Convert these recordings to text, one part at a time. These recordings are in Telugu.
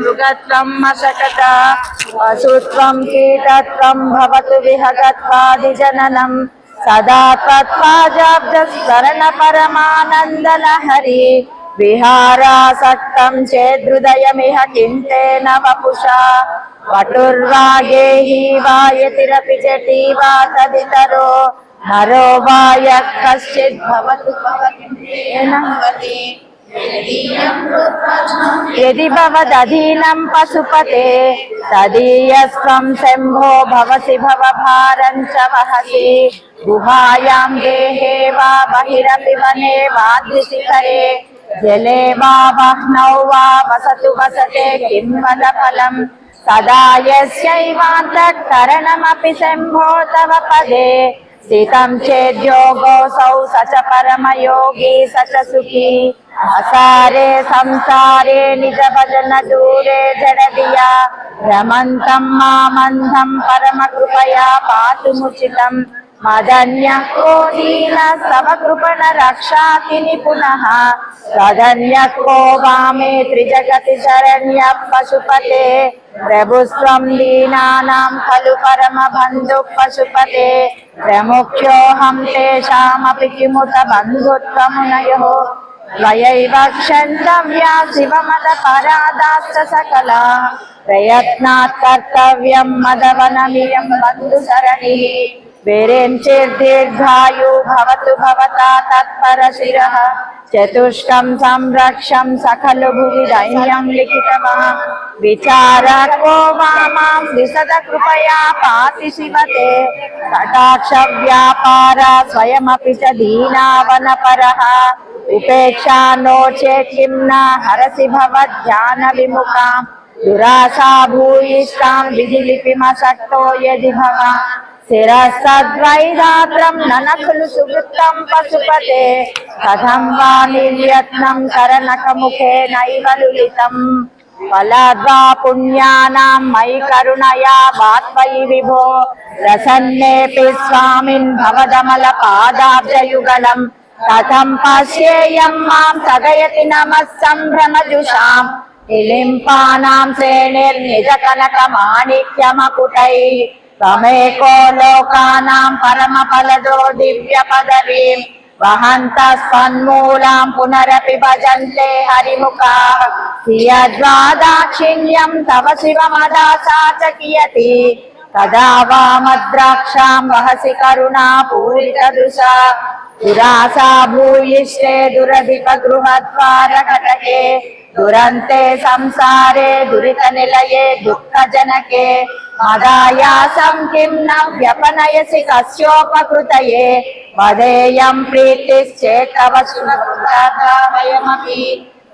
మృగత్వం మశకట పశుత్వం కీటత్వం భవతు విహగత్వాదిజననం సదా పరమానందన హరి విహారాసక్తం చేదృదయమిహ కింతేన వపుషా వటుర్వాగేహి వాయతిరపి జటీ వా తదితరో నరో వాయ కశ్చిద్భవతు భవతి భవతింతేన భవతి యది భవదధీనం పశుపతే తదీయస్వం శంభో భవసి భవభారం చ వహసి గుహాయాం దేహే వా బహిరపి వనే వాద్రిశిఖరే జలే వా వహ్నౌ వా వసతు వసతే కిం వద ఫలం సదా యస్యైవాంతఃకరణమపి శంభో తవ పదే స్థితం చేద్యోగోऽసౌ స చ పరమయోగి స చ సుఖీ అసారే సంసారే నిజ భజన దూరే జడదియా రమంతం మామంధం పరమ కృపయా పాతుముచితం మదన్య కో దీన సవ కృపణ రక్షాతి నిపుణః తదన్య కో వామే త్రిజగతి శరణ్య పశుపతే ప్రభుస్వం దీనానాం ఖలు పరమ బంధు పశుపతే ప్రముఖ్యోహం తేషామపి కిముత బంధుత్వమునయో त्वयैव क्षन्तव्या शिवमद परादाश्च सकला प्रयत्नात् कर्तव्यं मदवनमियं बन्धुसरणिः वीरेञ्चिर्दीर्घायु भवतु भवता तत्परशिरः चतुष्कं संरक्षं सकलु भुवि दैन्यं लिखितवान् विचारको वामां विशद कृपया पाति शिवते कटाक्षव्यापार स्वयमपि च दीनावनपरः उपेक्षा नो चेत् किं न हरसि भवध्यानविमुखाम् दुरासा भूयिष्ठां विधिलिपिमशक्तो यदि भवान् शिरसद्वैदात्रं न न खलु सुवृत्तं पशुपते कथं वा निर्यत्नं करनकमुखेनैव लुलितम् फलद्वा पुण्यानां मयि करुणया वात्मयि विभो प्रसन्नेऽपि स्वामिन् भवदमलपादाब्जयुगलम् कथं पश्येयं मां सदयति नमः सम्भ्रमजुषाम् निलिम्पानां श्रेणिर्निजकनकमाणिक्यमकुटैः తమేకో లోకానాం పరమ పలదో దివ్య పదవీం వహంత స్వన్మూలాం పునరపి భజంతే హరిముఖా. కియద్వాదాక్షిణ్యం తవ శివమదాసా చ కియతి. తదా వామద్రాక్షాం వహసి కరుణా పూరితదృశా దురాసా భూయిష్టే గృహద్వార కటకే దురంతే సంసారే దురిత నిలయే దుఃఖ జనకే మదాయాసం కిం న వ్యపనయసి కస్యోపకృతయే వదేయం ప్రీతిశ్చేతవశునకృతామయమపి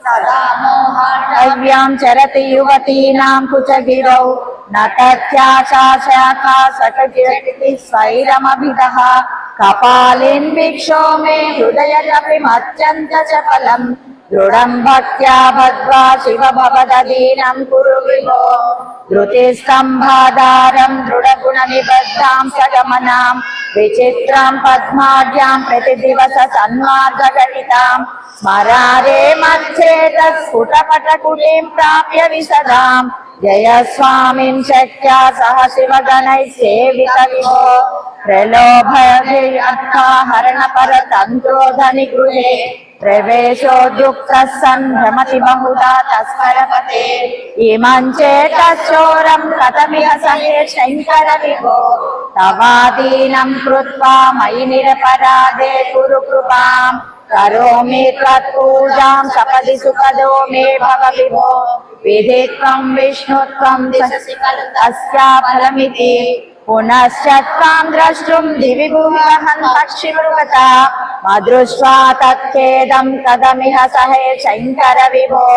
సదా మోహాటవ్యాం చరతి యువతీనాం కుచగిరౌ నత్యాశాఖాసకటి స్వైరమభిదః కపాలిన్ భిక్షో మే హృదయకపిమత్యంత చపలం దృఢం భక్త్యా భద్వా శివ భవదీనం కురు విభో. ధృతిస్తంభాధారం దృఢగుణ నిబద్ధాం సగమనాం. విచిత్రాం పద్మాఢ్యాం ప్రతి దివస సన్మార్గగణితాం స్మరారే మధ్యేత స్ఫుటపటకులీం ప్రాప్య విశదాం జయ స్వామిం శక్య సహ శివగణై సేవిత ప్రలోభయరణ ప్రలోభయర్థాహరణ పర తంత్రోధని గృహే ప్రవేశోద్యుక్త సన్ భ్రమతి బహుదా తస్కరపతే ఇమంచేతోరం కథమిహ సహే శంకర విభో తవాదీనం కృత్వా మయి నిరపరాధే కురు కృపాం కరోమి తత్పూజాం సపది సుఖదో మే భవ విభో विष्णुत्वं शशि खलु तस्या फलमिति। पुनश्च त्वां द्रष्टुं दिवि भुवि वहन् पक्षिमृगता मदृष्ट्वा तत्खेदं कदमिह सहे शङ्कर विभो।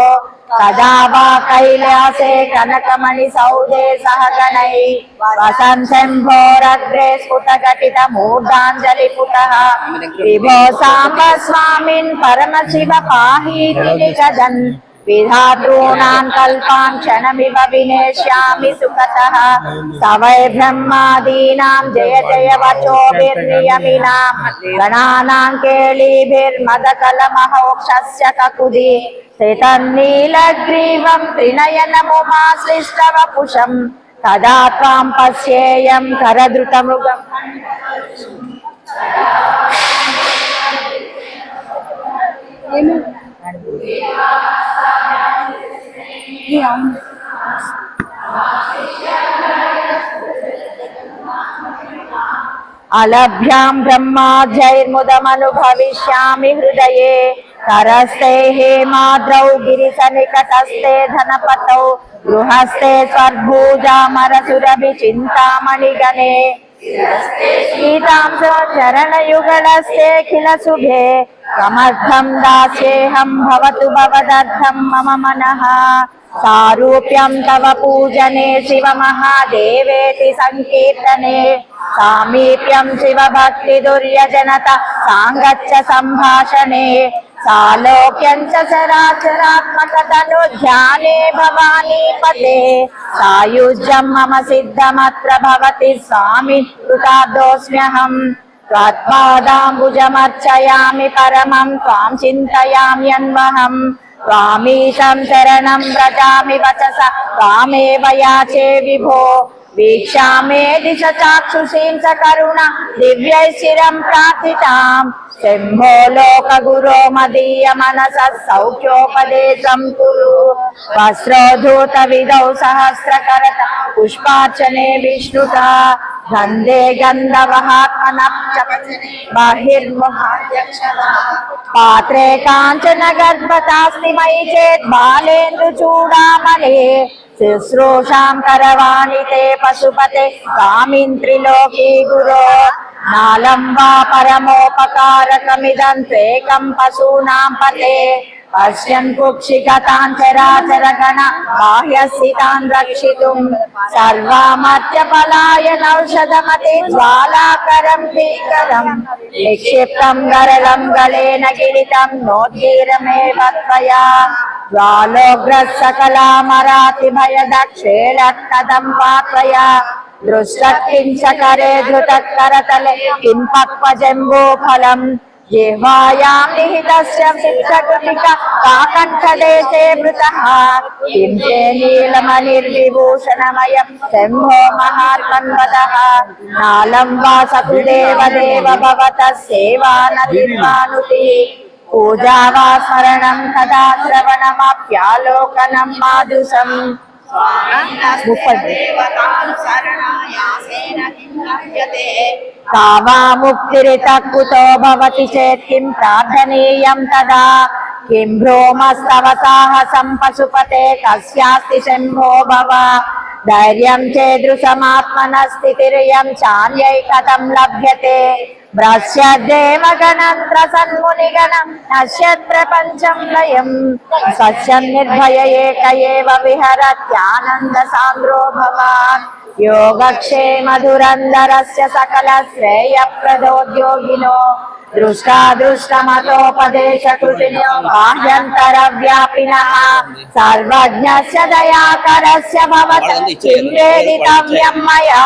कदा वा कैलासे कनकमणिसौधे सह गणैः। वसन् शम्भोरग्रे स्फुटघटितमूर्धाञ्जलिपुटः। विभो साम्ब स्वामिन् परमशिव पाहीति निगदन्। विधातॄणाम् कल्पान् क्षणमिव विनेष्यामि सुखतः स वै ब्रह्मादीनाम् जय जय वचोभिर्नियमिनाम् गणानाम् केळीभिर्मदकलमहोक्षस्य ककुदि स्थितन्नीलग्रीवम् त्रिनयनमुमाश्लिष्टवपुषम् तदा त्वाम् पश्येयम् करधृतमृगम् अलभ्याम् ब्रह्माध्यैर्मुदमनुभविष्यामि हृदये करस्ते हेमाद्रौ गिरिसनिकटस्ते धनपतौ गृहस्ते स्वर्भूजामरसुरभिचिन्तामणिगणे सीतां चरणयुगलस्ते किल शुभे कमर्थम् दास्येऽहम् भवतु भवदर्थम् मम मनः सारूप्यम् तव पूजने शिव महादेवेति सङ्कीर्तने सामीप्यम् शिव भक्ति दुर्यजनता साङ्गच्च सम्भाषणे सालोक्यम् च चराचरात्मकतनु ध्याने भवानी पते सायुज्यम् मम सिद्धमत्र भवति स्वामि कृतार्थोऽस्म्यहम् त्वत्पादाम्बुजमर्चयामि परमम् त्वाम् चिन्तयाम्यन्वहम् त्वामीशम् शरणम् व्रजामि वचसा त्वामेव याचे विभो वीक्षामे दिश चाक्षुषीं स करुणा दिव्यै शिरम् प्रार्थिताम् शम्भो लोकगुरो मदीय मनसः सौख्योपदेशम् कुरु वस्रोधूत विदौ सहस्रकरत पुष्पार्चने विष्णुता गन्धे गन्धवहात्मनः बहिर्मुहाध्यक्षता पात्रे काञ्चन गर्भतास्ति मयि चेत् बालेन्दुचूडामणे शुश्रूषाम् करवाणि ते पशुपते कामिन् त्रिलोकी गुरो नालं वा परमोपकारकमिदं त्वेकं पशूनां पते पश्यन् कुक्षिगतान् चराचरगण बाह्यस्थितान् रक्षितुम् सर्वामर्त्यपलायनौषधमति ज्वालाकरं भीकरम् निक्षिप्तं गरलं गलेन गिरितं नोद्गीरमेव त्वया ज्वालोग्रस्सकलामरातिभयदक्षेणकदं पात्वया दृष्टकिञ्चकरे धृतकरतले किं पक्वजम्बूफलम् जिह्वायां निहितस्य शिक्षकुटिका काकण्ठदेशे मृतः किं ते नीलमणिर्विभूषणमयं शम्भो महात्मन्वतः नालं वा सकुदेव देव भवतः सेवा పూజావా స్మరణం కదా శ్రవణమాప్యాలోకనం మాధుసం పశుపతే కస్యాస్తి శంభో భవ ధైర్యం చేదృశమాత్మన స్థితిర్యం చాన్యై కథం లభ్యతే భ్రాస్యాద్యేమగణంత్ర సన్మునిగణం నశ్యత్ ప్రపంచం లయం సత్యం నిర్భయ ఏక ఏవ విహరత్యానంద సాంద్రో భవాన్ యోగక్షేమ దురందరస్య సకల శ్రేయ ప్రదోద్యోగినో దృష్టాదృష్టమతోపదేశకృతినో బాహ్యంతర వ్యాపిన సర్వజ్ఞస్య దయాకరస్య భవత్ చింవేదితవ్యం మయా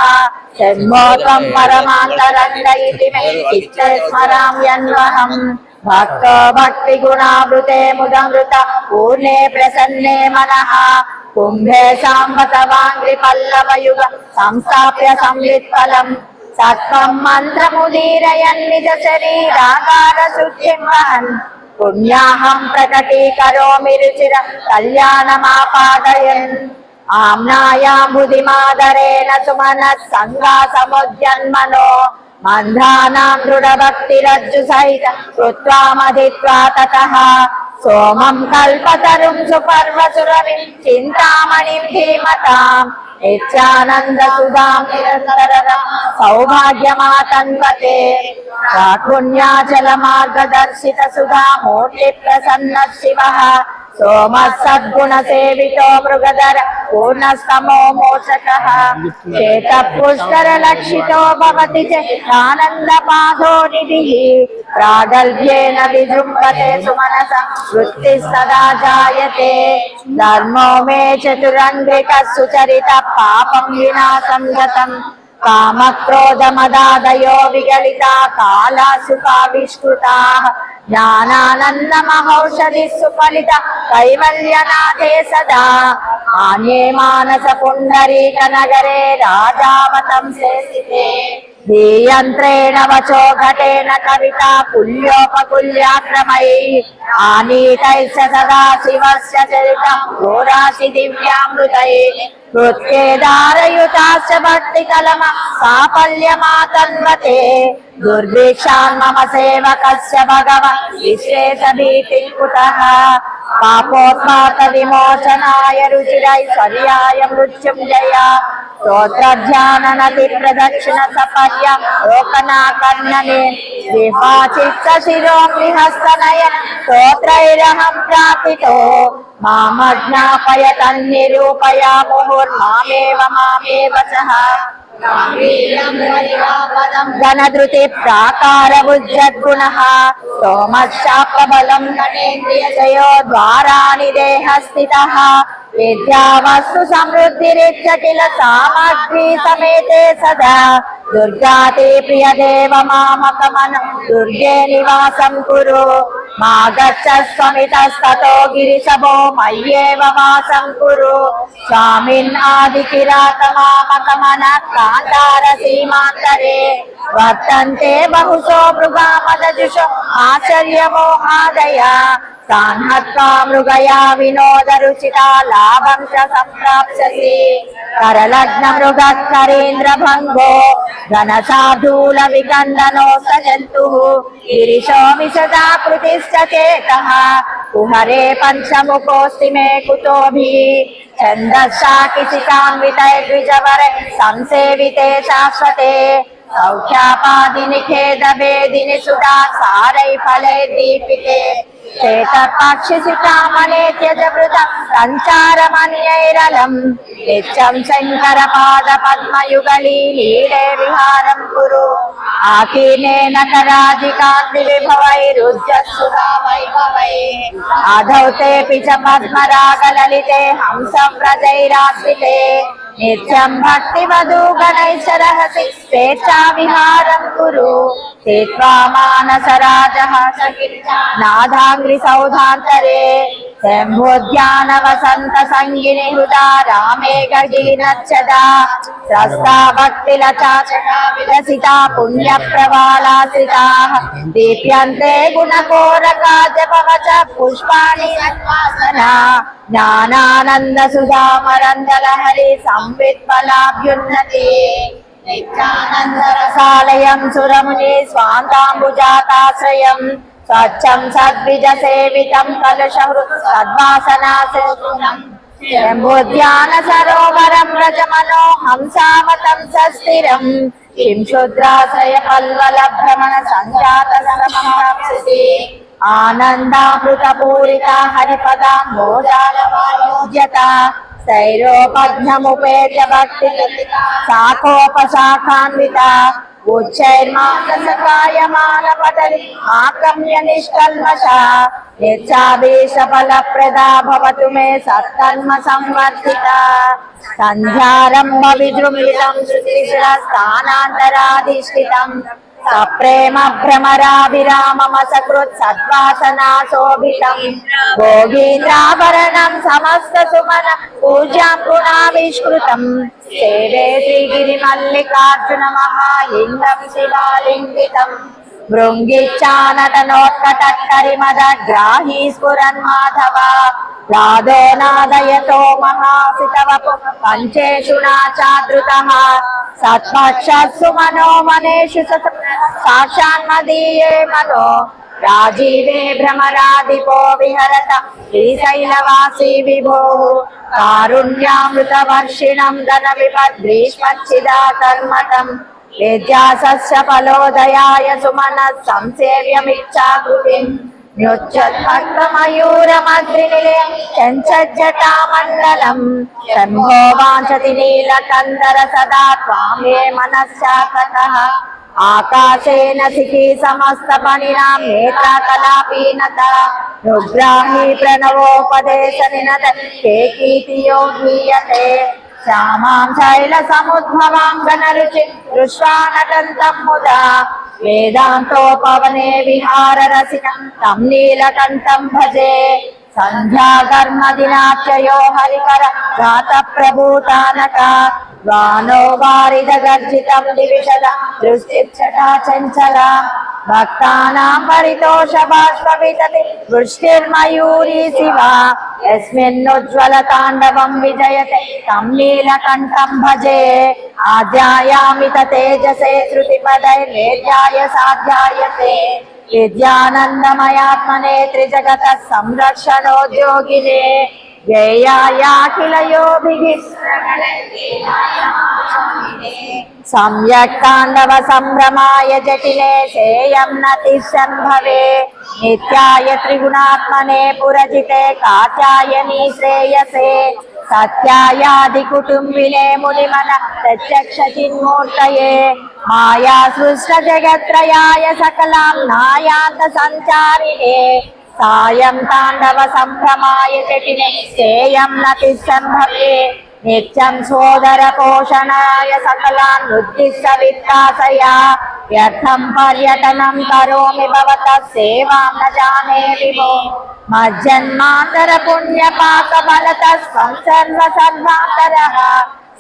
షణ్మోకం పరమాంతరంగైతి మే చిత్తస్మరామ్యన్వహం భక్తో భక్తి గుణావృతే ముదమృత పూర్ణే ప్రసన్నే మనః కుంభే సాంబతవాంగ్రి పల్లవయుగ సంస్థాప్య సంవిత్ఫలం సత్వం మంత్రముదీరయన్ నిజ శరీరాకార శుద్ధిం వహన్ పుణ్యాహం ప్రకటీకరోమి రుచిర కళ్యాణమాపాదయన్ ఆమ్నాయాబుధిమాదరేణ సుమన సంగాసముద్యన్మనో మంధానాం దృఢభక్తిరజ్జు సహిత కృత్వామధిత్వా తత సోమం కల్పతరుం సుపర్వసురవి చింతామణి ధీమతాం నిత్యానంద సుధాం నిరంతర సౌభాగ్యమాతన్వతే కాఠుణ్యాచల మార్గదర్శిత సుధా మూర్తి ప్రసన్న శివ సోమ సద్గుణ సేవితో మృగధర పూర్ణ సమో మోచక చేత పుష్కర లక్షితో భవతి ఆనంద పాదో నిధి. ప్రాగల్యేన విజృంపతే సుమనస వృత్తి సదా జాయతే. ధర్మో మే చతురంగిక సుచరిత పాపం వినాశం గతం. కామక్రోధమదాదయో విగళిత కాలాసుకావిష్కృతా జ్ఞానానందమహౌషధి సుఫలిత కైవల్యనాథే సదా. మాన్యే మానస పుండరీక నగరే రాజావతం సేసితే ేణ వచో ఘటేన కవిత పుల్యోపకుల్యాక్రమై ఆనీతైశ్చ సదా శివస్య చరిత ఘోరాసి దివ్యామృతై కృత్యేదారయుతాశ్చ భక్తి కలమ సాఫల్యమాతన్వతే. దుర్భిక్షాన్మ మమ సేవకస్య భగవ విశ్వేష భీతి పాపోత్పాత విమోచనాయ రుచిరైశ్వర్యాయ మృత్యుంజయ స్తోత్రధ్యాననతి ప్రదక్షిణ సపర్య లోకనాకర్ణనే దివా చిత్త శిరో గృహస్తనయన స్తోత్రైరహం ప్రాపితో మామ జ్ఞాపయ తన్నిరూపయా ముహుర్మామేవ మామేవ సహ ఘనధృతి ప్రాకార సోమశాపబలం జయో ద్వారా నిదేహ స్థిత విద్యావస్తు సమృద్ధిరిచ్చటిల సామగ్రి సమేతే సదా. దుర్గాతే ప్రియ దేవ మామకమనం దుర్గే నివాసం కురు. మా గచ్చస్వమితస్తతో గిరిశభో మయ్యేవ వాసం కురు. స్వామిన్ ఆది కిరాత మామకమన కాంతార సీమాంతరే. వర్తంతే బహుశో మృగామద జుషో. ఆశ్చర్యమోహాదయ तान् हत्वा मृगया विनोदरुचिता लाभं च सम्प्राप्स्यसि करलग्न मृगकरेन्द्रभङ्गो घनसाधूल विकन्दनो स जन्तुः गिरिशो विशदा कृतिश्च चेतः कुहरे पञ्चमुखोऽस्ति मे कुतोभिः छन्दशाकिशिकान्वितैर्द्विजवरे संसेविते शाश्वते सौख्यापादिनिखेदभेदिनि सुधा सारै फले दीपिते श्वेतपक्षिसिकामणे त्यजवृत सञ्चारमन्यैरलम् नित्यं शङ्करपादपद्मयुगली लीले विहारं कुरु आकीर्णेन कराधिकान्तिविभवैरुज्जत्सुधा वैभवैः आधौ तेऽपि च पद्मरागललिते हंसव्रजैराश्रिते नित्यं भक्तिवधू गणैश्च స్థిత్వా మానసరాజ నాథాగ్రిసౌధాంతరే శంభోద్యానవసంత సంగిని హృదా రామే గీనచ్చదా రస్తా భక్తిలచాచరసితా పుణ్యప్రవాళాశ్రితా దీప్యంతే గుణకోరకాజపవచ పుష్పాణి సన్వాసనా జ్ఞానానంద సుధామరందల హరి సంవిత్ఫలాభ్యున్నతి నిత్యానందరసాలయం సురముని స్వాంతాంబుజాతాశ్రయం స్వచ్ఛం సద్విజ సేవితం కలుషహృత్ సద్వాసనాశం శంభుధ్యాన సరోవరం వ్రజమనో హంసామతం సస్థిరం కిం శుద్రాశ్రయ పల్వల భ్రమణ సంజాత ఆనందామృత పూరిత హరిపదాం భోజాల శైరోపఘ్నముపేత భక్తి శాఖోపశాఖాన్విత సంధ్యారంభ విజృంభితం స్థానాంతరాధిష్ఠితం సప్రేమ భ్రమరావిరామమ సకృత్ సద్వాసనాశోభితం. భోగీంద్రాభరణం సమస్త సుమన పూజా గుణావిష్కృతం. సేవే శ్రీగిరి మల్లికార్జున మహాలింగం శివాలింగితం. భృంగిచ్చానటనోత్కటక్కరిమద గ్రాహీ స్ఫురన్ మాధవా నాదో నాదయతో మహాసితవ పంచేషు నా చాదృతమ సత్పక్షస్సు మనోమనేషు సాక్షాన్మదీయే మనో రాజీవే భ్రమరాదిపో విహరత శ్రీశైలవాసీ విభో కారుణ్యామృత వర్షిణం ధన విపద్గ్రీష్మచ్చిదా కర్మటం విద్యాసస్య ఫలోదయాయ సుమన సంసేవ్యమిచ్చాకృతిం న్యుచ్చద్భక్తమయూరమద్రినిలయం చంచజ్జటామండలం. శంభో వాంఛతి నీలకందర సదా త్వామే మనశ్చాకటః ఆకాశేన సిఖి సమస్త పణినాం నేత్రకలాపీనత నుగ్రాహి ప్రణవోపదేశ నినద కేకీతి యోగీయతే శ్యామాం శైల సముద్భవాం గణరుచి దృశ్వానటంతం ముదా. వేదాంతోపవనే విహార రసికం తం నీలకంఠం భజే సంధ్యాకర్మదినాఖ్యయో హరికర గాత ప్రభూతానక వానో వారిద గర్జితం దివిషద దృష్టిక్షటా చంచల భక్తానాం పరితోష బాష్పవితతి వృష్టిర్మయూరీ శివ యస్మిన్నుజ్వల తాండవం విజయతే తం నీలకంఠం భజే ఆధ్యాయామిత తేజసే శృతిపదైర్వేద్యాయ సాధ్యాయతే విద్యానందమయాత్మనే త్రిజగత సంరక్షణోద్యోగినే జ్ఞేయాయాఖిలయోభిः సమ్యక్ తాండవ సంభ్రమాయ జటిలే సేయం నతి సంభవే నిత్యాయ త్రిగుణాత్మనే పురజితే కాచాయని శ్రేయసే. సత్యాయాది కుటుంబినే మునిమన ప్రత్యక్ష చిన్మూర్తయే మాయా సాయం తాండవ సంభ్రమాయ జటినే సేయం నతి సంభవే నిత్యం సోదర పోషణాయ సకలాన్ ఉద్దిశ్య విత్తాసయా వ్యర్థం పర్యటనం కరోమి భవత సేవాం న జానే విభో. మజ్జన్మాంతర పుణ్య పాక బలత స్వం సర్వ సర్వాంతర.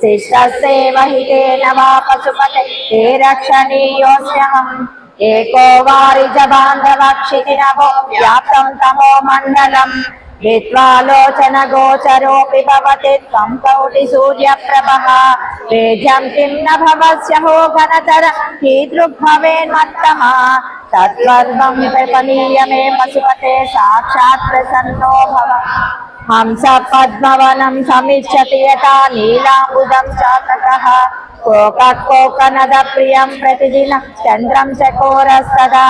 శిష్ట సేవ హితేన వా పశుపతే ते రక్షణీయోస్యహం. ఏకో వారిజ బాంధవక్షితి నభో వ్యాప్తం తమో మండలం. విద్వాలోచన గోచరోపి భవతి త్వం కౌటి సూర్యప్రభः. వేద్యం కిం న భవస్య హో ఘనతర కీదృగ్భవేన్మత్తమ తత్సర్వం ప్రపనీయ మే పశుపతే సాక్షాత్ ప్రసన్నో భవ. హంస పద్మవనం సమిచ్చతి యథా నీలాంబుదం చాతకः కోకకోకనద ప్రియం ప్రతిదిన చంద్రం చకోరస్తదా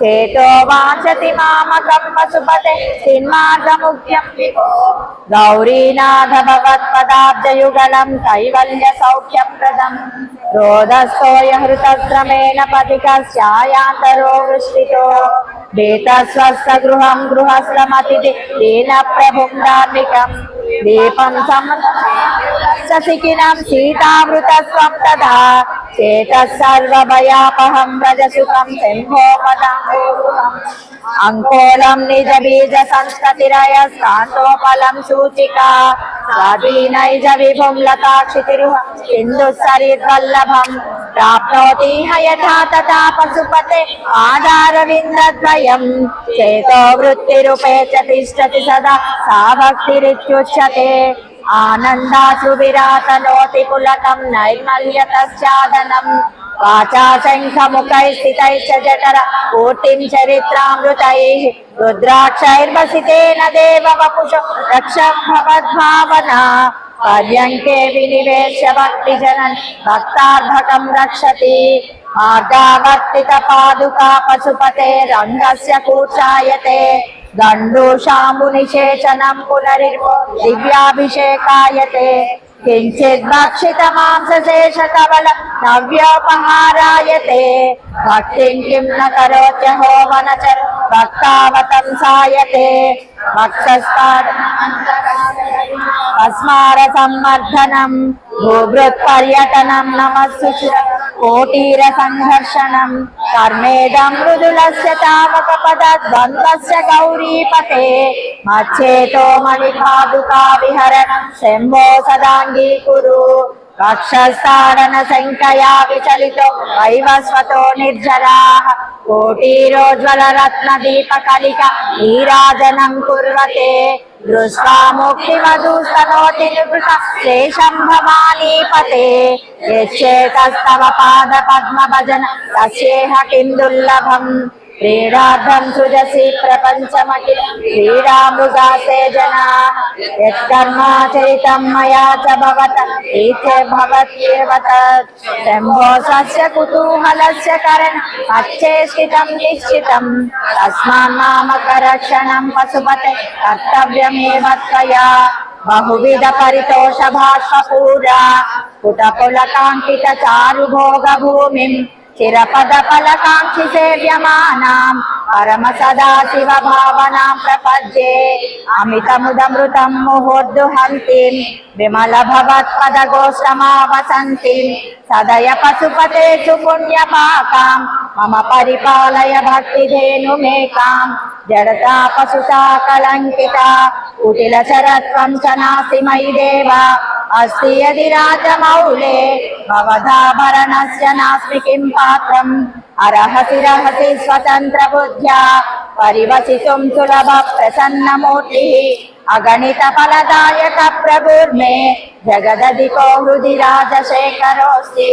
చేతో వాచతి మామకం పశుపతే సిన్మార్గముఖ్యం విభో గౌరీనాథ భగవత్పదాబ్జయుగళం కైవల్య సౌఖ్యప్రదం రోదస్తోయ హృతశ్రమేణ పతికస్యాయాంతరో వృష్టితో బేతస్వస్థ గృహం గృహశ్రమతిథి దీన ప్రభుం ధార్మికం దీపం ససికినం సీతామృతస్వం తదా. చేత సర్వభయాపహం వ్రజసుఖం శంభో అంకోలం నిజ బీజ సంస్కతిరయ శాంతోపలం సూచిక. స్వాధీనైజ విభుం లతాక్షితిరుహం సింధు సరిద్వల్లభం ప్రాప్నోతి యథా తథా పశుపతే ఆధారవిందద్వయం చేతో వృత్తిరుపేచ తిష్టతి సదా సా భక్తిరిత్యుచ్యతే ఆనందాసు విరాతనోతి పులకం నైర్మల్యతశ్చాదనం వాచా శంఖముఖై స్థితై చ జఠర పూర్తిం చరిత్రామృతై రుద్రాక్షైర్వసితేన దేవ వపుష రక్షం భవద్భావనా పర్యంకే వినివేశ భక్తి జనన్ భక్తార్భకం రక్షతి. మార్గావర్తిత పాదుకా పశుపతే రంగస్య కూర్చాయతే. గండూషాంబునిశేషనం పునరిర్వో దివ్యాభిషేకాయతే. కించిద్ భక్షిత మాంసశేష కవల నవ్యోపహారాయతే. భక్తిం కిం న కరోత్య కరోత్యహో భక్తావతం సాయతే. భక్తస్మార సంవర్ధనం భూభృత్ పర్యటనం నమస్సు కోటీర సంఘర్షణం కర్మేదం మృదులస్య తామక పద ద్వంద్వస్య గౌరీపతే మచ్చేతో మణిపాదుకా విహరణం శంభో సదాంగీకురు వక్షస్థాడన సంఖ్యయా విచలితో వైవస్వతో నిర్జరా. కోటీరోజ్వల రత్న దీప కలిక నీరాజనం కుర్వతే. దృష్ట్వా ముక్తిమధుస్తనోతి నివృత శేషం భవానీపతే. యచ్చేతస్తవ పాద పద్మ భజన తస్యేహ కిం దుర్లభం క్రీడార్థం సృజసి ప్రపంచమఖి క్రీడామృగాసే జనా యత్కర్మాచరితం మయా చ భవత ఈతే భవత్యేవ శంభో స్వస్య కుతూహలస్య కరణ అచ్చేష్టితం నిశ్చితం తస్మాన్ నామకరక్షణం పశుపతే కర్తవ్యమేవ త్వయా బహువిధ పరితోష భాష్పూజా పుటపులకాంకిత చారుభోగ భూమిం भूमिम् चिरपद फलकाङ्क्षि सेव्यमानाम् परम सदा शिव भावनां प्रपद्ये अमितमुदमृतं मुहुर्दुहन्तीम् विमल भवत्पद गोष्ठमावसन्तीम् सदय మమ పరిపాలయ భక్తిధేను మేకాం జడతా పశుతా కలంకిత కుటిల శరత్వం చ నాస్తి మయి దేవ అస్తి యది రాజమౌలే భవదాభరణస్య నాస్మి కిం పాత్రం అర్హసి రహసి స్వతంత్ర బుద్ధ్యా పరివసితుం సులభ ప్రసన్నమూర్తి అగణిత ఫలదాయక ప్రభుర్మే జగదదికో హృది రాజశేఖరోస్తి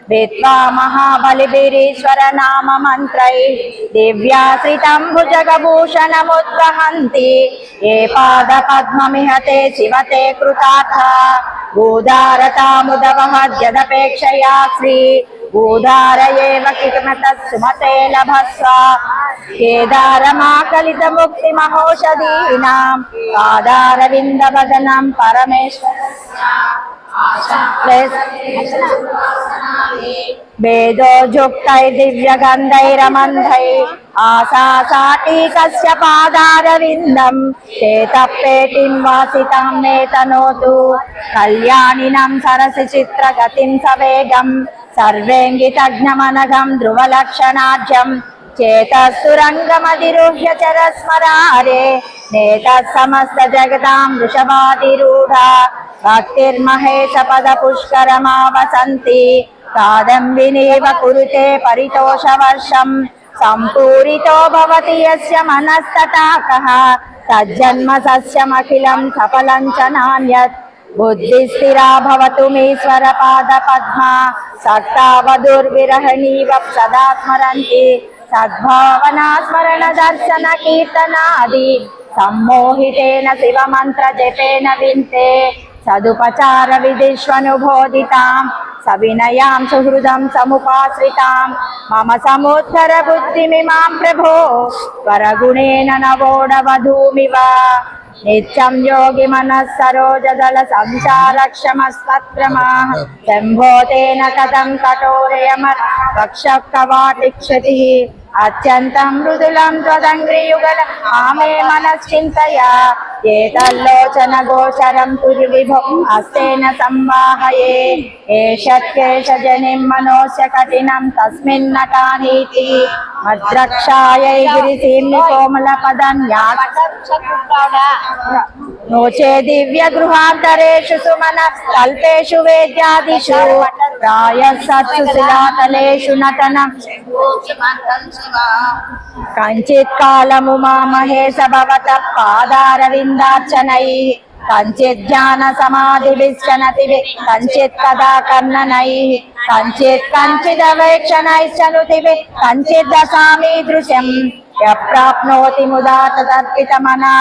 రేత్వా మహాబలిభిరీశ్వర నామ మంత్రై దివ్యాశ్రితం భుజగభూషణముద్వహంతి ఏ పాద పద్మమిహతే శివతే కృతార్థ భూధారతాముదవహద్యదపేక్షయా శ్రీ భూధారయేవ కిమతత్సుమతే లభస్వ కేదారమాకలిత ముక్తి మహోషధీనాం పాదారవింద వదనం పరమేశ్వర ప్లస్ వేదోజుక్తై దివ్యగంధైరమంధై ఆశాసాటి కస్య పాదారవిందం చేతపేటిం వాసితం మే తనోతు కళ్యాణినం సరసి చిత్రగతిం సవేగం సర్వేంగితజ్ఞమనఘం ధ్రువలక్షణాఢ్యం చేతస్సురంగమధిరుహ్య చరస్మరారే నేత సమస్త జగతాం వృషభాతిరూఢ భక్తిర్మహేశ పద పుష్కరమావసంతి कादम्बिनीव कुरुते परितोषवर्षम् सम्पूरितो भवति यस्य मनस्तटाकः तज्जन्म सस्यमखिलं सफलं च नान्यत् बुद्धिस्थिरा भवतु मेश्वर पाद पद्मा सक्ता वधुर्विरहणीव सदा स्मरन्ति सद्भावना स्मरण दर्शन कीर्तनादि सम्मोहितेन शिवमन्त्र जपेन विन्ते सदुपचार సవినయాం సుహృదం సముపాశ్రితాం మమ సముత్తర బుద్ధిమిమాం ప్రభో వరగుణేన నవోడవధూమివ నిత్యం యోగి మనస్సరోజదళ సంసారక్షమస్తత్రమా శంభో తేన కథం కఠోరయమ వక్ష కవాటి అత్యంత మృదులం త్వదంగ్రియుగల ఆమె మనశ్చింతయా. ఏతల్లోచన గోచరం కురు విభో హస్తేన సంవాహయే. ఏ ఏషత్యేష జని మనోస్య కఠినం తస్మిన్నటానీతి మద్రక్షాయై గిరిశీర్ణి కోమల పదం నోచే దివ్య గృహాంతరేషు సుమన కల్పేషు వేద్యాదిషు. प्रायः सत्सु शिलातलेषु नटनम् कञ्चित् कालमुमामहे स भवतः पादारविन्दार्चनैः कञ्चित् ध्यानसमाधिभिश्चनतिभिः कञ्चित् कदा कर्णनैः कञ्चित् कञ्चिदवेक्षणैश्च नुतिभिः कञ्चित् दशामीदृशम् यः प्राप्नोति मुदा तदर्पितमना